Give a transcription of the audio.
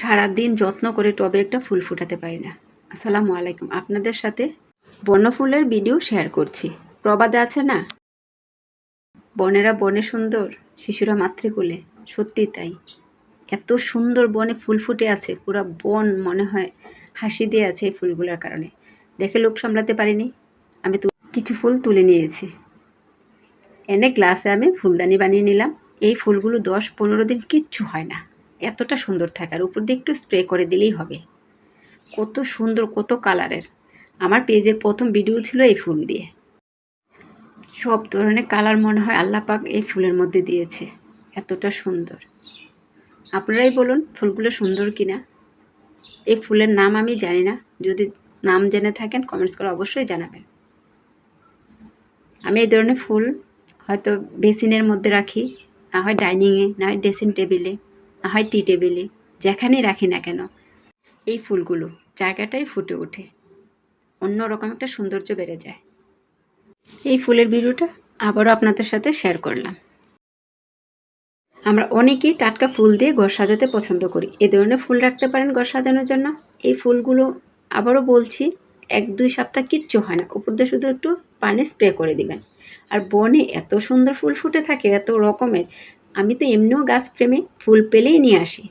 সারাদিন যত্ন করে টবে একটা ফুল ফুটাতে পারি না। আসসালামু আলাইকুম। আপনাদের সাথে বনফুলের ভিডিও শেয়ার করছি। প্রবাদে আছে না? বনেরা বনে সুন্দর, শিশুরা মাতৃকুলে। সত্যি তাই। এত সুন্দর বনে ফুল ফুটে আছে, পুরো বন মনে হয় হাসি দিয়ে আছে এই ফুলগুলোর কারণে। দেখে লোভ সামলাতে পারিনি। আমি তো কিছু ফুল তুলে নিয়েছি। এনে গ্লাসে আমি ফুলদানি বানিয়ে নিলাম। এই ফুলগুলো দশ পনেরো দিন কিচ্ছু হয় না। এতটা সুন্দর থাকে আর উপর দিয়ে একটু স্প্রে করে দিলেই হবে। কত সুন্দর, কত কালারের আমার পেজের প্রথম ভিডিও ছিল এই ফুল দিয়ে। সব ধরনের কালার মনে হয় আল্লাহ পাক এই ফুলের মধ্যে দিয়েছে। এতটা সুন্দর। আপনারাই বলুন, ফুলগুলো সুন্দর কিনা? এই ফুলের নাম আমি জানি না। যদি নাম জেনে থাকেন কমেন্টস করে অবশ্যই জানাবেন। আমি এই ধরনের ফুল হয়তো বেসিনের মধ্যে রাখি, না হয় ডাইনিংয়ে না হয় ড্রেসিং টেবিলে না হয় টি টেবিলে, যেখানেই রাখি না কেন। এই ফুলগুলো জায়গাটাই ফুটে ওঠে। অন্যরকম একটা সৌন্দর্য বেড়ে যায়। এই ফুলের ভিডিওটা আবারও আপনাদের সাথে শেয়ার করলাম। আমরা অনেকেই টাটকা ফুল দিয়ে ঘর সাজাতে পছন্দ করি। এ ধরনের ফুল রাখতে পারেন ঘর সাজানোর জন্য। এই ফুলগুলো আবারও বলছি, এক, দুই সপ্তাহ কিচ্ছু হয় না। উপর দিয়ে শুধু একটু পানি স্প্রে করে দিবেন। আর বনে এত সুন্দর ফুল ফুটে থাকে, এত রকমের আমি তো এমনিও গাছ প্রেমী ফুল পেলেই নিয়ে আসি।